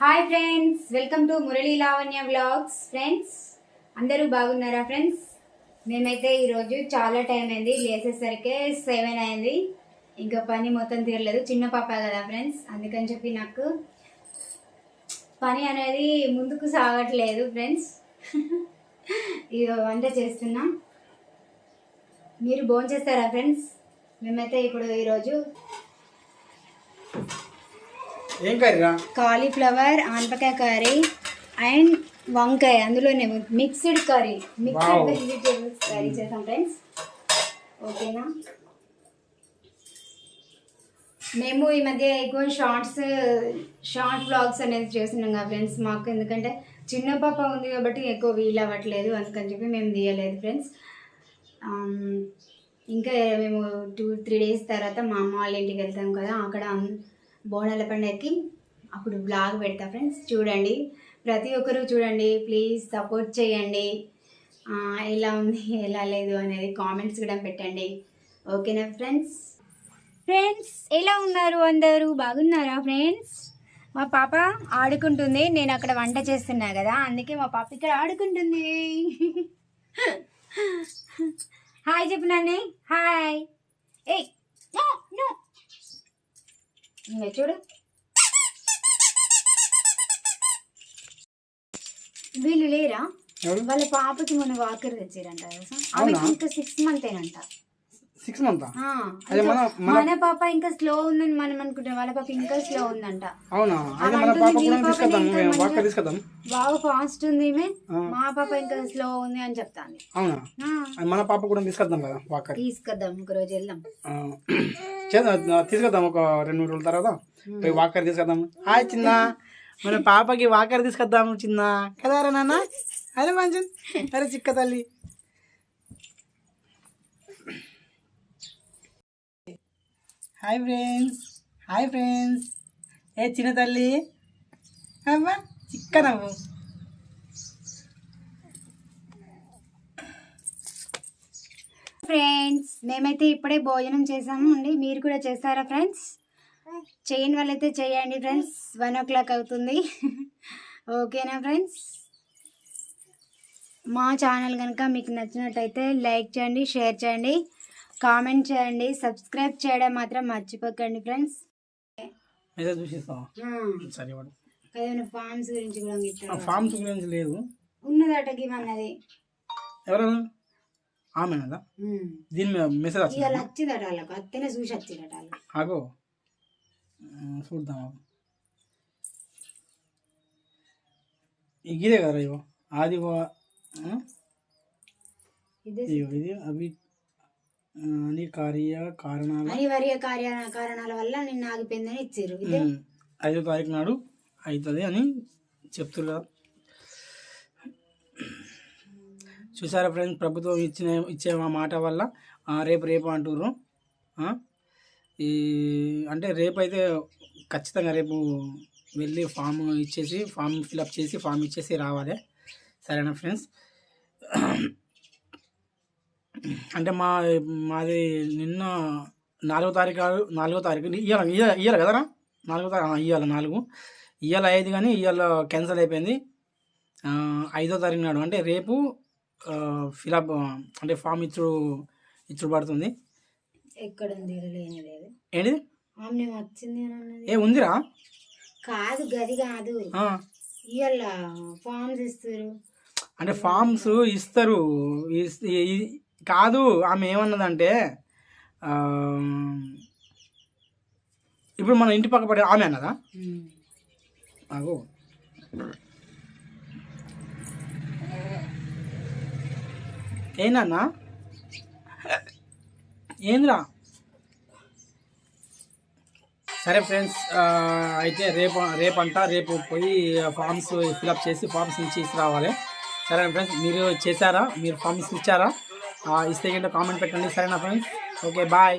Hi friends welcome to Murali Lavanya blogs friends అందరూ బాగున్నారా friends? మేమైతే ఈరోజు చాలా టైం అయింది లేచేసరికి సెవెన్ అయింది. ఇంకా పని మొత్తం తీరలేదు చిన్న పాప కదా ఫ్రెండ్స్ అందుకని చెప్పి నాకు పని అనేది ముందుకు సాగట్లేదు ఫ్రెండ్స్. ఇక వంట చేస్తున్నా. మీరు భోజనం చేస్తారా ఫ్రెండ్స్? మేమైతే ఇప్పుడు ఈరోజు ఏం కర్రీరా కాలీఫ్లవర్ ఆనపకాయ కర్రీ అండ్ వంకాయ. అందులోనే mixed curry mixed. Vegetables curry చేసాం ఫ్రెండ్స్. ఓకేనా? మేము ఈ మధ్య ఎక్కువ షార్ట్స్ షార్ట్ బ్లాగ్స్ అనేది చేస్తున్నాం కదా ఫ్రెండ్స్. మాకు ఎందుకంటే చిన్న పాప ఉంది కాబట్టి ఎక్కువ వీలు అవ్వట్లేదు. అందుకని చెప్పి మేము తీయలేదు ఫ్రెండ్స్. ఇంకా మేము టూ త్రీ డేస్ తర్వాత మా అమ్మ వాళ్ళ ఇంటికి వెళ్తాం కదా. అక్కడ బోనాల పండుగకి అప్పుడు బ్లాగ్ పెడతా ఫ్రెండ్స్ చూడండి. ప్రతి ఒక్కరూ చూడండి. ప్లీజ్ సపోర్ట్ చేయండి. ఎలా ఉంది ఎలా లేదు అనేది కామెంట్స్ కూడా పెట్టండి. ఓకేనా ఫ్రెండ్స్ ఫ్రెండ్స్ ఎలా ఉన్నారు అందరూ? బాగున్నారా ఫ్రెండ్స్ మా పాప ఆడుకుంటుంది. నేను అక్కడ వంట చేస్తున్నా కదా. అందుకే మా పాప ఇక్కడ ఆడుకుంటుంది. హాయ్ చెప్పు నాన్నే హాయ్ ఏ నో నో ఇంకా చూడు. వీళ్ళు లేరా? వాళ్ళ పాపకి మన వాకర్ తెచ్చారంట? ఆమెకి ఇంకా సిక్స్ మంత్ ఏనంట. Six month? అదే మన మన పాప ఇంకా స్లో ఉందని మనం అనుకుంటాం. వాళ్ళ పాప ఇంకా స్లో ఉందంట. అవునా? అయితే మన పాప కూడా మంచిగా- వాక్ తీసుకొద్దాం బాగా ఫాస్ట్ ఉంది. మా పాప ఇంకా స్లో ఉంది అని చెప్తాంది. అవునా? అది మన పాప కూడా తీసుకొద్దాం కదా వాకర్ తీసుకొద్దాం ఒక రోజు వెళ్దాం. చేద్దాం తీసుకొద్దాం ఒక రెండు మూడు రోజుల తర్వాత. పోయి వాకర్ తీసుకొద్దాం హాయ్ చిన్న. మన పాపకి వాకర్ తీసుకొద్దాం చిన్న. కదారా నాన్న? అరే మంచి అరే చిక్క తల్లి. హాయ్ ఫ్రెండ్స్ హాయ్ ఫ్రెండ్స్ ఏ చిన్న తల్లి? అమ్మా చిక్కనవ్వు ఫ్రెండ్స్ మేమైతే ఇప్పుడే భోజనం చేసాము అండి. మీరు కూడా చేస్తారా ఫ్రెండ్స్ చేయని వాళ్ళైతే చేయండి ఫ్రెండ్స్ వన్ ఓ క్లాక్ అవుతుంది. ఓకేనా ఫ్రెండ్స్ మా ఛానల్ కనుక మీకు నచ్చినట్టయితే లైక్ చేయండి షేర్ చేయండి. కామెంట్ చేయండి. సబ్స్క్రైబ్ చేయడం మాత్రం మర్చిపోకండి ఫ్రెండ్స్. మెసేజ్ చూసిస్తావా? సరే ఫార్మ్స్ గురించి కూడా ఇస్తారు ఫామ్స్ గురించి లేదు. ఉన్నదట గివన్నది ఎవరు? ఆమెనదా? దీని మెసేజ్ ఇవాళ వచ్చింది వచ్చిందట వాళ్ళకు. అత్తనే చూసి వచ్చిందట వాళ్ళు. ఆగో. చూద్దాం. ఇదే కదా ఇవో ఆది వా- ఆ? ఇదే ఇగో ఇది అవి కారణాల అనివార్య కార్య కారణాల వల్ల నిన్న ఆగిపోయిందని ఇచ్చారు. ఐదో తారీఖు నాడు అవుతుంది అని చెప్తున్నారు చూసారా ఫ్రెండ్స్ ప్రభుత్వం ఇచ్చిన ఇచ్చే మా మాట వల్ల ఆ, రేపు రేపు అంటుర్రు? ఈ అంటే రేపు అయితే ఖచ్చితంగా రేపు వెళ్ళి ఫామ్ ఇచ్చేసి ఫామ్ ఫిలప్ చేసి ఫామ్ ఇచ్చేసి రావాలి. సరేనా ఫ్రెండ్స్? అంటే మా మాది నిన్న నాలుగో తారీఖు నాలుగో తారీఖు. ఇయ్యాల ఇయ్యాల ఇయ్యాల కదరా? నాలుగో తారీఖు ఇయ్యాల నాలుగు. ఇయ్యాల ఐదు కానీ ఇయ్యాల క్యాన్సిల్ అయిపోయింది. ఐదో తారీఖు నాడు అంటే రేపు ఫిలప్ అంటే ఫామ్ ఇచ్చుడు ఇచ్చుడు పడుతుంది. ఎక్కడ ఉంది అన్నది. ఏ ఉందిరా? కాదు గది కాదు. ఇవాళ ఫామ్స్ ఇస్తారు అంటే ఫామ్స్ ఇస్తారు. కాదు ఆమె ఏమన్నదంటే ఇప్పుడు మన ఇంటి పక్క పడే ఆమె అన్నదా? ఆగు. ఏనా ఏంద్రా? సరే ఫ్రెండ్స్ అయితే రేపు రేపు అంట రేపు పోయి ఫామ్స్ ఫిలప్ చేసి ఫామ్స్ ఇచ్చి రావాలి సరే ఫ్రెండ్స్ మీరు చేశారా? మీరు ఫామ్స్ ఇచ్చారా? ఇస్తే కింద కామెంట్ పెట్టండి సరేనా ఫ్రెండ్స్ ఓకే బాయ్